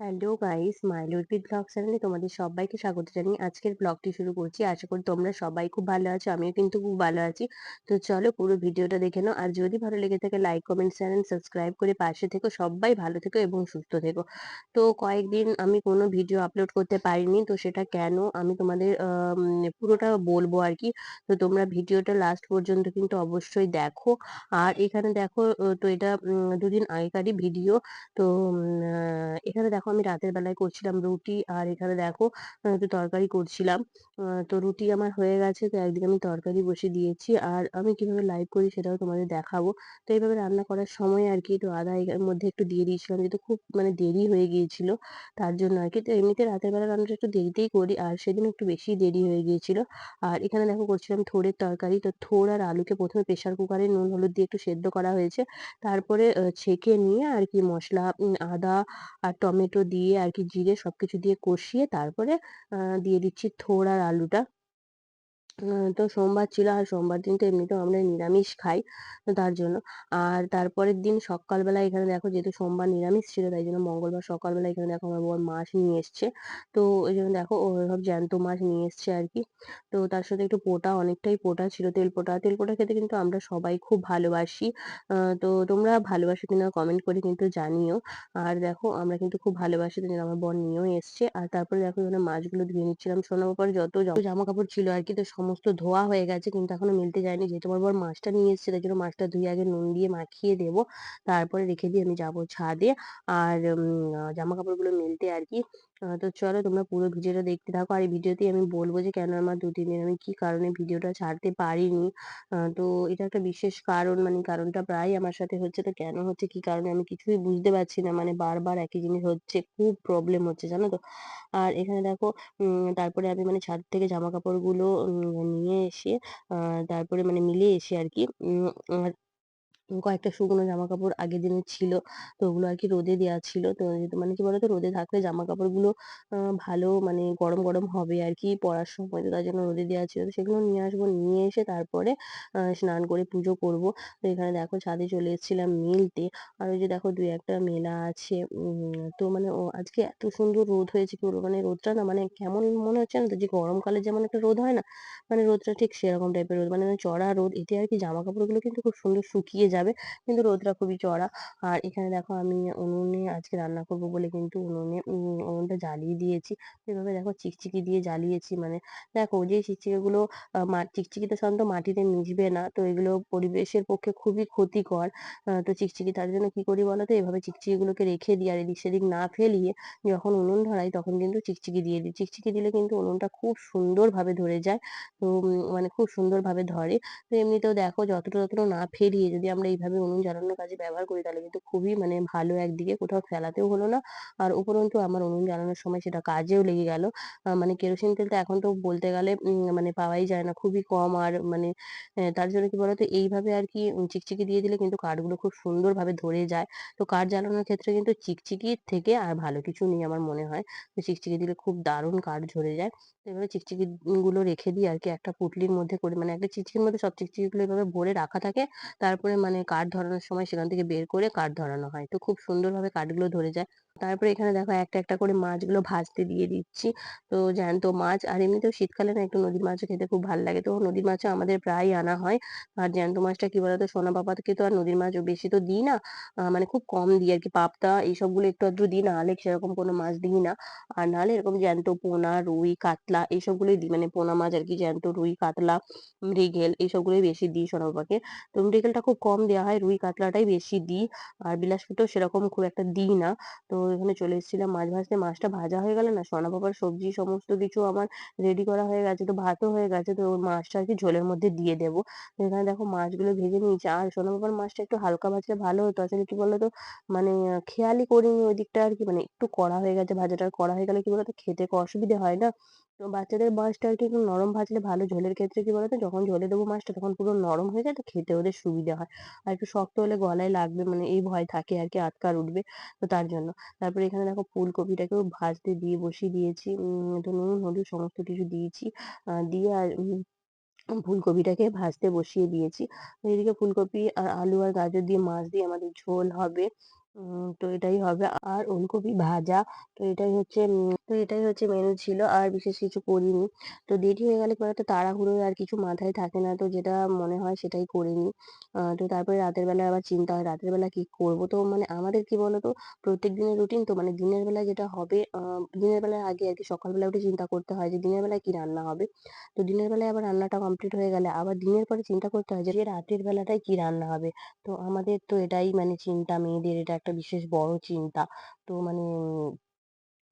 Hello guys my লুরপিট blog চ্যানেলে তোমাদের সবাইকে স্বাগত জানিয়ে আজকের ব্লগটি শুরু করছি। আশা করি তোমরা সবাই খুব ভালো আছো, আমিও কিন্তু খুব ভালো আছি। তো চলো পুরো ভিডিওটা দেখে নাও। আর যদি ভালো লেগে থাকে লাইক কমেন্ট চ্যানেল সাবস্ক্রাইব করে পাশে থেকো। সবাই ভালো থেকো এবং সুস্থ থেকো। তো কয়েকদিন আমি কোনো ভিডিও আপলোড করতে পারিনি, তো সেটা কেন? আমি তোমাদের পুরোটা বলব আর কি। তো তোমরা ভিডিওটা লাস্ট পর্যন্ত কিন্তু অবশ্যই দেখো। আর এখানে দেখো, তো এটা দুদিন আগেকারই ভিডিও তো এখানে দেখো আমি রাতের বেলায় করছিলাম রুটি। আর এখানে দেখো একটু তরকারি করছিলাম। তো রুটি আমার হয়ে গেছে, তো একদিকে আমি তরকারি বসে দিয়েছি। আর আমি কীভাবে লাইভ করি সেটাও তোমাদের দেখাবো। তো এইভাবে রান্না করার সময় আর কি একটু আদা এর মধ্যে একটু দিয়ে দিয়েছিলাম, যেহেতু খুব মানে দেরি হয়ে গিয়েছিল, তার জন্য আর কি। তো এমনিতে রাতের বেলা রান্নাটা একটু দেরিতেই করি, আর সেদিন একটু বেশি দেরি হয়ে গিয়েছিল। আর এখানে দেখো করছিলাম থোড়ের তরকারি। তো থোড় আর আলুকে প্রথমে প্রেশার কুকারে নুন, হলুদ দিয়ে একটু সেদ্ধ করা হয়েছে। তারপরে ছেঁকে নিয়ে আর কি মশলা আদা আর টমেটো দিয়ে আর কি জিরে সবকিছু দিয়ে কষিয়ে তারপরে দিয়ে দিচ্ছি থোড় আর আলুটা। তো সোমবার ছিল আর সোমবার দিন তো এমনিতেও আমরা নিরামিষ খাই, তো তার জন্য। আর তারপরের দিন সকালবেলা এখানে দেখো যেহেতু সোমবার নিরামিষ ছিল, তাই জন্য মঙ্গলবার সকালবেলা এখানে দেখো আমার বর মাছ নিয়ে এসছে। তো ওই জন্য দেখো ও সব জ্যান্ত মাছ নিয়ে এসছে আর কি। তো তার সাথে একটু পোটা, অনেকটাই পোটা ছিল, তেল পোটা। তেল পোটা খেতে কিন্তু আমরা সবাই খুব ভালোবাসি। তো তোমরা ভালোবাসো কিনা কমেন্ট করে কিন্তু জানিও। আর দেখো আমরা কিন্তু খুব ভালোবাসি তো আমার বর নিয়েও এসছে। আর তারপরে দেখো এখানে মাছগুলো ধুয়ে নিচ্ছিলাম। সোনার পরে যত জামা কাপড় ছিল আর কি, তো সমস্ত ধোয়া হয়ে গেছে কিন্তু এখনও মিলতে যায়নি। যেহেতু আমার বর মাছটা নিয়ে এসেছে, তাই জন্য মাছটা ধুয়ে আগে নুন দিয়ে মাখিয়ে দেব। তারপরে রেখে দিয়ে আমি যাব ছাদে। আর জামা কাপড়গুলো মেলতে আর কি তো চলো তোমরা পুরো ভিডিওটা দেখতে থাকো। আর এই ভিডিওতেই আমি বলব যে, কেন আমার দু, তিন দিন আমি কি কারণে ভিডিওটা ছাড়তে পারিনি? তো এটা একটা বিশেষ কারণ মানে কারণটা প্রায় আমার সাথে হচ্ছে। তো কেন হচ্ছে, কি কারণে আমি কিছুই বুঝতে পারছি না মানে বারবার একই জিনিস হচ্ছে, খুব প্রবলেম হচ্ছে, জানো তো? আর এখানে দেখো তারপরে আমি মানে ছাদ থেকে জামা কাপড়গুলো নিয়ে এসে তারপরে মানে মিলে এসে আর কি কয়েকটা শুকনো জামা কাপড় আগের দিনের ছিল, তো ওগুলো আর কি রোদে দেওয়া ছিল। তো মানে কি বলতো, রোদে থাকলে জামা কাপড়গুলো ভালো মানে গরম গরম হবে আর কি পরার সময়। তো তার জন্য রোদে দেওয়া ছিল। তো সেগুলো নিয়ে আসব, নিয়ে এসে তারপরে স্নান করে পুজো করব। তো এখানে দেখো ছাদে চলে এসেছিলাম মেলতে। আর ওই যে দেখো দুই একটা মেলা আছে তো মানে ও আজকে এত সুন্দর রোদ হয়েছে কি বলব? মানে রোদটা না মানে কেমন মনে হচ্ছে না তো? যে গরমকালে যেমন একটা রোদ হয় না মানে রোদটা ঠিক সেরকম টাইপের রোদ। মানে চড়া রোদ, এতে আর কি জামা কাপড়গুলো কিন্তু খুব সুন্দর শুকিয়ে যায়। যাবে। কিন্তু রোদটা খুবই চড়া আর এখানে দেখো আমি উনুনে আজকে রান্না করব বলে কিন্তু উনুনে উনুনটা জ্বালিয়ে দিয়েছি। এভাবে দেখো চিকচিকি দিয়ে জ্বালিয়েছি মানে দেখো যে চিকচিকিগুলো চিকচিকিতে সাধারণত মাটিতে মিশবে না। তো এগুলো পরিবেশের পক্ষে খুবই ক্ষতিকর। তো চিকচিকি তার জন্য কি করি বলো তো এভাবে চিকচিকিগুলোকে রেখে দিই আর এদিক সেদিক না ফেলিয়ে যখন উনুন ধরাই তখন কিন্তু চিকচিকি দিয়ে দিই। চিকচিকি দিলে কিন্তু উনুনটা খুব সুন্দরভাবে ধরে যায়। তো মানে খুব সুন্দরভাবে ধরে। তো এমনিতেও দেখো যতটা ততটা না ফেলিয়ে যদি আমরা এইভাবে উনুন জ্বালানোর কাজে ব্যবহার করি, তাহলে কিন্তু খুবই মানে ভালো একদিকে কোথাও ফেলাতেও হলো না। আর উপরন্তু আমার উনুন জ্বালানোর সময় সেটা কাজেও লেগে গেল। মানে কেরোসিন তেল তো এখন তো বলতে গেলে মানে পাওয়াই যায় না, খুবই কম। আর মানে তার জন্য কি বলতো, এইভাবে আর কি চিকচিকি দিয়ে দিলে কিন্তু কাঠগুলো খুব সুন্দরভাবে ধরে যায়। তো কাঠ জ্বালানোর ক্ষেত্রে কিন্তু চিকচিকির থেকে আর ভালো কিছু নেই আমার মনে হয়। তো চিকচিকি দিলে খুব দারুণ কাঠ ঝরে যায়। তো এভাবে চিকচিকি গুলো রেখে দিই আর কি একটা পুটলির মধ্যে করে মানে একটা চিকচিকির মধ্যে সব চিকচিকিগুলো এভাবে ভরে রাখা থাকে। তারপরে মানে কাঠ ধরানোর সময় সেখান থেকে বের করে কাঠ ধরানো হয়। তো খুব সুন্দরভাবে কাঠগুলো ধরে যায়। তারপরে এখানে দেখো একটা একটা করে মাছগুলো ভাজতে দিয়ে দিচ্ছি। তো জ্যান্ত মাছ আর এমনিতেও শীতকালে না একটু নদীর মাছও খেতে খুব ভালো লাগে। তো নদীর মাছও আমাদের প্রায় আনা হয়। আর জ্যান্ত মাছটা কি বলতো, সোনা পাপাকে তো আর নদীর মাছ বেশি তো দিই না। মানে খুব কম দিই আর কি, পাবদা এইসবগুলো একটু আধটু দিই নাহলে সেরকম কোনো মাছ দিই না। আর নাহলে এরকম জ্যান্ত পোনা, রুই, কাতলা এইসবগুলোই দিই। মানে পোনা মাছ আর কি, জ্যান্ত, রুই, কাতলা, মৃগেল এইসবগুলোই বেশি দিই সোনা পাপাকে। তো মৃগেলটা খুব কম দেওয়া হয় রুই কাতলাটাই বেশি দিই। আর বিলাসপুরটাও সেরকম খুব একটা দিই না। তো এখানে চলে এসেছিলাম, মাছ ভাজতে। মাছটা ভাজা হয়ে গেলে না, সোনা বাবার সবজি, সমস্ত কিছু আমার রেডি করা হয়ে গেছে। তো ভাতও হয়ে গেছে, তো মাছটা আর কি ঝোলের মধ্যে দিয়ে দেবো। তো এখানে দেখো মাছগুলো ভেজে নিয়েছি। আর সোনা বাবার মাছটা একটু হালকা ভাজলে ভালো হতো। আসলে কি বলতো মানে খেয়ালই করিনি ওই দিকটা আর কি মানে একটু কড়া হয়ে গেছে, ভাজাটা কড়া হয়ে গেলে কি বলতো, খেতে অসুবিধে হয় না। বাচ্চাদের মাছটা আর কি একটু নরম ভাজলে ভালো। ঝোলের ক্ষেত্রে কি বলতো? যখন ঝোলে দেবো মাছটা তখন পুরো নরম হয়ে যায়, তো খেতে ওদের সুবিধা হয়। আর একটু শক্ত হলে গলায় লাগবে মানে এই ভয় থাকে আর কি, আটকার উঠবে, তো তার জন্য। তারপরে এখানে দেখো ফুলকপিটাকেও ভাজতে দিয়ে বসিয়ে দিয়েছি। তো নুন, হলুদ সমস্ত কিছু দিয়েছি। দিয়ে আর ফুলকপিটাকে ভাজতে বসিয়ে দিয়েছি। এদিকে ফুলকপি আর আলু আর গাজর দিয়ে মাছ দিয়ে আমাদের ঝোল হবে। তো এটাই হবে। আর ওলকপি ভাজা। তো এটাই হচ্ছে তো এটাই হচ্ছে মেনু ছিল। আর বিশেষ কিছু করিনি। তো দেরি হয়ে গেলে কি বলতো তাড়াহুড়োয় আর কিছু মাথায় থাকে না। তো যেটা মনে হয় সেটাই করে নিই। তো তারপরে রাতের বেলায় আবার চিন্তা হয়, রাতের বেলা কি করব? তো মানে আমাদের কি বলতো, প্রত্যেক দিনের রুটিন তো মানে দিনের বেলায় যেটা হবে দিনের বেলার আগে আরকি সকালবেলা উঠে চিন্তা করতে হয় যে দিনের বেলায় কি রান্না হবে? তো দিনের বেলায় আবার রান্নাটা কমপ্লিট হয়ে গেলে আবার দিনের পরে চিন্তা করতে হয় যে রাতের বেলাটায় কি রান্না হবে? তো আমাদের তো এটাই মানে চিন্তা, মেয়েদের এটা একটা বিশেষ বড় চিন্তা। তো মানে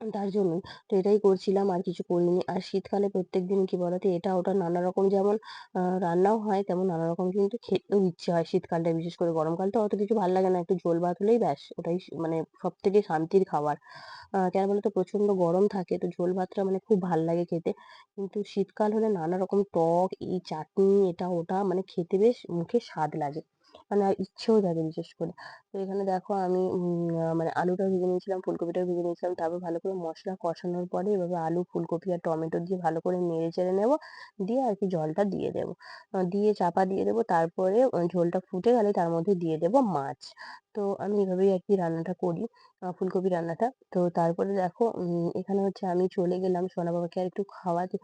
তার জন্যই। তো এটাই করছিলাম আর কিছু করিনি। আর শীতকালে প্রত্যেকদিন কি বলতো এটা ওটা নানা রকম যেমন রান্নাও হয় তেমন নানা রকম কিন্তু খেতেও ইচ্ছে হয় শীতকালটা বিশেষ করে। গরমকাল তো অত কিছু ভালো লাগে না। একটু ঝোল ভাত হলেই ব্যাস ওটাই মানে সব থেকে শান্তির খাবার। কেন বলতো প্রচণ্ড গরম থাকে তো ঝোল ভাতটা মানে খুব ভালো লাগে খেতে। কিন্তু শীতকাল হলে নানা রকম টক, এই চাটনি এটা ওটা মানে খেতে বেশ মুখে স্বাদ লাগে। মানে আর ইচ্ছেও জাগে বিশেষ করে। তো এখানে দেখো আমি মানে আলুটা ভেজে নিয়েছিলাম, ফুলকপিটা ভেজে নিয়েছিলাম। তারপর ভালো করে মশলা কষানোর পরে এভাবে আলু, ফুলকপি আর টমেটো দিয়ে ভালো করে নেড়ে চেড়ে নেব দিয়ে আর কি জলটা দিয়ে দেবো দিয়ে চাপা দিয়ে দেবো তারপরে ঝোলটা ফুটে গেলে তার মধ্যে দিয়ে দেবো মাছ। তো আমি এভাবেই আর কি রান্নাটা করি। ফুলকপি রান্নাটা। তো তারপরে দেখো এখানে হচ্ছে আমি চলে গেলাম সোনা বাবাকে আর একটু খাওয়াতে।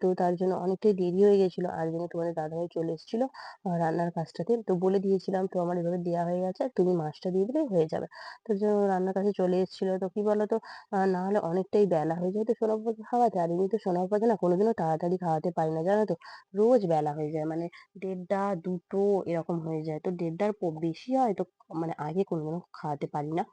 তো তার জন্য অনেকটাই দেরি হয়ে গেছিল। আর যেন তোমাদের দাদাভাই চলে এসেছিল রান্নার কাজটাতে। তো বলে দিয়েছিলাম, তো আমার এভাবে দেওয়া হয়ে গেছে। তুমি মাছটা দিয়ে দিলেই হয়ে যাবে। তো রান্নার কাছে চলে এসেছিল। তো কি বলতো, আ, না হলে অনেকটাই বেলা হয়ে যায় তো সোনা বাবাকে খাওয়াতে। আর এমনিতে সোনা বাবাকে না কোনোদিনও তাড়াতাড়ি খাওয়াতে পারি না, জানো তো? রোজ বেলা হয়ে যায়। মানে ১:৩০ ২টো এরকম হয়ে যায়। তো ১:৩০ প, বেশি হয় তো মানে আগে কোনোদিনও খাওয়াতে পারি না।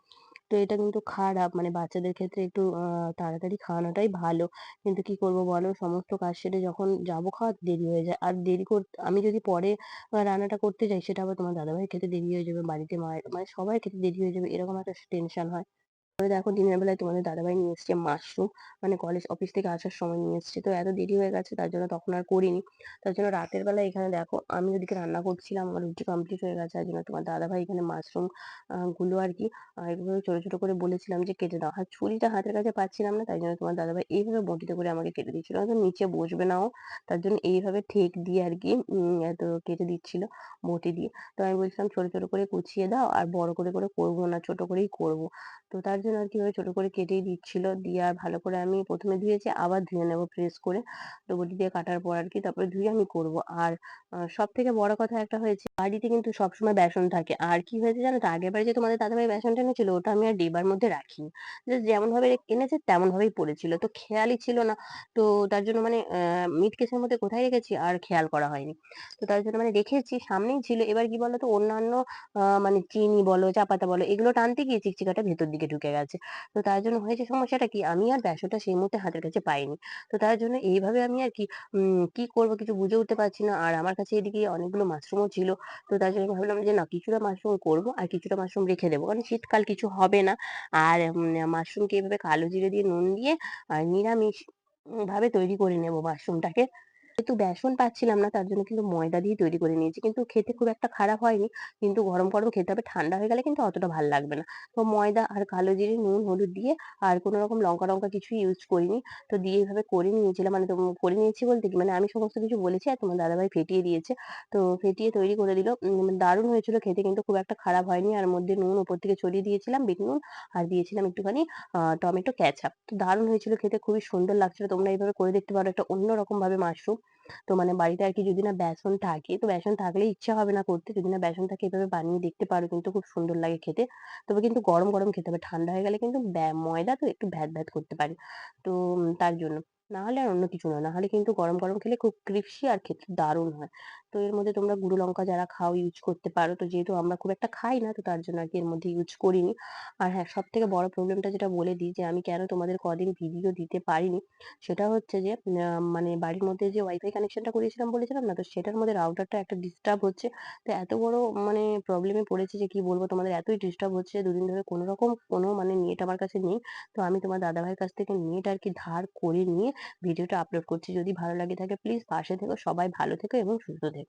তো এটা কিন্তু খারাপ। মানে বাচ্চাদের ক্ষেত্রে একটু আহ, তাড়াতাড়ি খাওয়ানোটাই ভালো। কিন্তু কি করব বলো? সমস্ত কাজ সেরে যখন যাব খাওয়াতে দেরি হয়ে যায়। আর দেরি করতে আমি যদি পরে আহ, রান্নাটা করতে যাই সেটা আবার তোমার দাদাভাইয়ের খেতে দেরি হয়ে যাবে। বাড়িতে মায়ের মানে সবার খেতে দেরি হয়ে যাবে। এরকম একটা টেনশন হয়। তারপরে দেখো দিনের বেলায় তোমাদের দাদাভাই নিয়ে এসছে মাশরুম। মানে কলেজ অফিস থেকে আসার সময় নিয়ে এসছে। তো এত দেরি হয়ে গেছে তার জন্য তখন আর করিনি। তার জন্য রাতের বেলায় এখানে দেখো আমি ওদিকে রান্না করছিলাম। আমার রুটি কমপ্লিট হয়ে গেছে। আর জন্য তোমার দাদাভাই এখানে মাশরুমগুলো আরকি আ এভাবে ছোট, ছোট করে বলেছিলাম যে কেটে দাও। আর ছুরিটা হাতের কাছে পাচ্ছিলাম না। তাই জন্য তোমার দাদাভাই এইভাবে বটিতে করে আমাকে কেটে দিচ্ছিল। হয়তো নিচে বসবে নাও তার জন্য এইভাবে ঠেক দিয়ে আরকি উম এতো কেটে দিচ্ছিল বটি দিয়ে। তো আমি বলছিলাম ছোট, ছোট করে কুচিয়ে দাও আর বড় করে, করে করব না। ছোট করেই করব। তো তার জন্য আরকি ওভাবে ছোট করে কেটেই দিচ্ছিল। দিয়ে আর ভালো করে আমি প্রথমে ধুয়েছি আবার ধুয়ে নেব প্রেস করে। তো বটি দিয়ে কাটার পর আর কি তারপরে ধুয়ে আমি করব। আর সব থেকে বড় কথা একটা হয়েছে বাড়িতে কিন্তু সবসময় বেসন থাকে। আর কি হয়েছে জানো তো? আগেরবার যে তোমাদের দাদাভাই বেসনটা এনেছিল ওটা আমি আর ডিবার মধ্যে রাখিনি। জাস্ট যেমনভাবে এনেছে তেমনভাবেই পড়েছিল। তো খেয়ালই ছিল না। তো তার জন্য মানে মিট কেসের মধ্যে কোথায় রেখেছি আর খেয়াল করা হয়নি। তো তার জন্য মানে রেখেছি সামনেই ছিল। এবার কি বলতো? অন্যান্য মানে চিনি বলো, চা পাতা বলো এগুলো টানতে গিয়ে চিকচিকাটা ভেতর দিকে ঢুকে গেছে। তো তার জন্য হয়েছে সমস্যাটা কি? আমি আর বেসনটা সেই মুহূর্তে হাতের কাছে পাইনি। তো তার জন্য এইভাবে আমি আরকি উম, কি করব কিছু বুঝে উঠতে পারছি না। আর আমার কাছে এদিকে অনেকগুলো মাশরুমও ছিল। তো তার জন্য ভাবলাম যে না, কিছুটা মাশরুম করব আর কিছুটা মাশরুম রেখে দেবো। কারণ শীতকাল কিছু হবে না। আর মাশরুমকে এভাবে কালো জিরে দিয়ে নুন দিয়ে আর নিরামিষ ভাবে তৈরি করে নেব মাশরুমটাকে। যেহেতু বেসন পাচ্ছিলাম না তার জন্য কিন্তু ময়দা দিয়ে তৈরি করে নিয়েছি। কিন্তু খেতে খুব একটা খারাপ হয়নি। কিন্তু গরম, গরম খেতে হবে। ঠান্ডা হয়ে গেলে কিন্তু অতটা ভালো লাগবে না। তো ময়দা আর কালো জিরে, নুন, হলুদ দিয়ে আর কোনো রকম লঙ্কা-টঙ্কা কিছুই ইউজ করিনি। তো দিয়ে এভাবে করে নিয়েছিলাম। মানে করে নিয়েছি বলতে কি মানে আমি সমস্ত কিছু বলেছি আর তোমার দাদাভাই ফেটিয়ে দিয়েছে। তো ফেটিয়ে তৈরি করে দিল। দারুণ হয়েছিল খেতে কিন্তু খুব একটা খারাপ হয়নি। আর মধ্যে নুন উপর থেকে ছড়িয়ে দিয়েছিলাম বিট নুন। আর দিয়েছিলাম একটুখানি টমেটো কেচাপ। তো দারুণ হয়েছিল খেতে খুবই সুন্দর লাগছিল। তোমরা এইভাবে করে দেখতে পারো। একটা অন্যরকম ভাবে মাশরুম। তো মানে বাড়িতে আর কি যদি না বেসন থাকে, তো বেসন থাকলে ইচ্ছা হবে না করতে। যদি না বেসন থাকে এভাবে বানিয়ে দেখতে পারো কিন্তু খুব সুন্দর লাগে খেতে। তবে কিন্তু গরম, গরম খেতে হবে। ঠান্ডা হয়ে গেলে কিন্তু ময়দা তো একটু ভ্যাদ, ভ্যাদ করতে পারে। তো তার জন্য। না হলে আর অন্য কিছু না। না হলে কিন্তু গরম, গরম খেলে খুব ক্রিপসি আর খেতে দারুণ হয়। তো এর মধ্যে তোমরা গুঁড়ো লঙ্কা যারা খাও ইউজ করতে পারো। তো যেহেতু আমরা খুব একটা খাই না তো তার জন্য আর কি এর মধ্যে ইউজ করিনি। আর হ্যাঁ, সব থেকে বড় প্রবলেমটা যেটা বলে দিই যে আমি কেন তোমাদের কদিন ভিডিও দিতে পারিনি সেটা হচ্ছে যে মানে বাড়ির মধ্যে যে ওয়াইফাই কানেকশনটা করিয়েছিলাম বলেছিলাম না? তো সেটার মধ্যে রাউটারটা একটা ডিস্টার্ব হচ্ছে। তো এত বড় মানে প্রবলেমে পড়েছি যে কি বলব তোমাদের এতই ডিস্টার্ব হচ্ছে দুদিন ধরে কোনরকম কোনো মানে নেট আমার কাছে নেই। তো আমি তোমার দাদাভাইয়ের কাছ থেকে নেট আরকি ধার করে নিয়ে ভিডিওটা আপলোড করছি। যদি ভালো লাগে থাকে প্লিজ পাশে থেকো। সবাই ভালো থেকো এবং সুস্থ থেকো।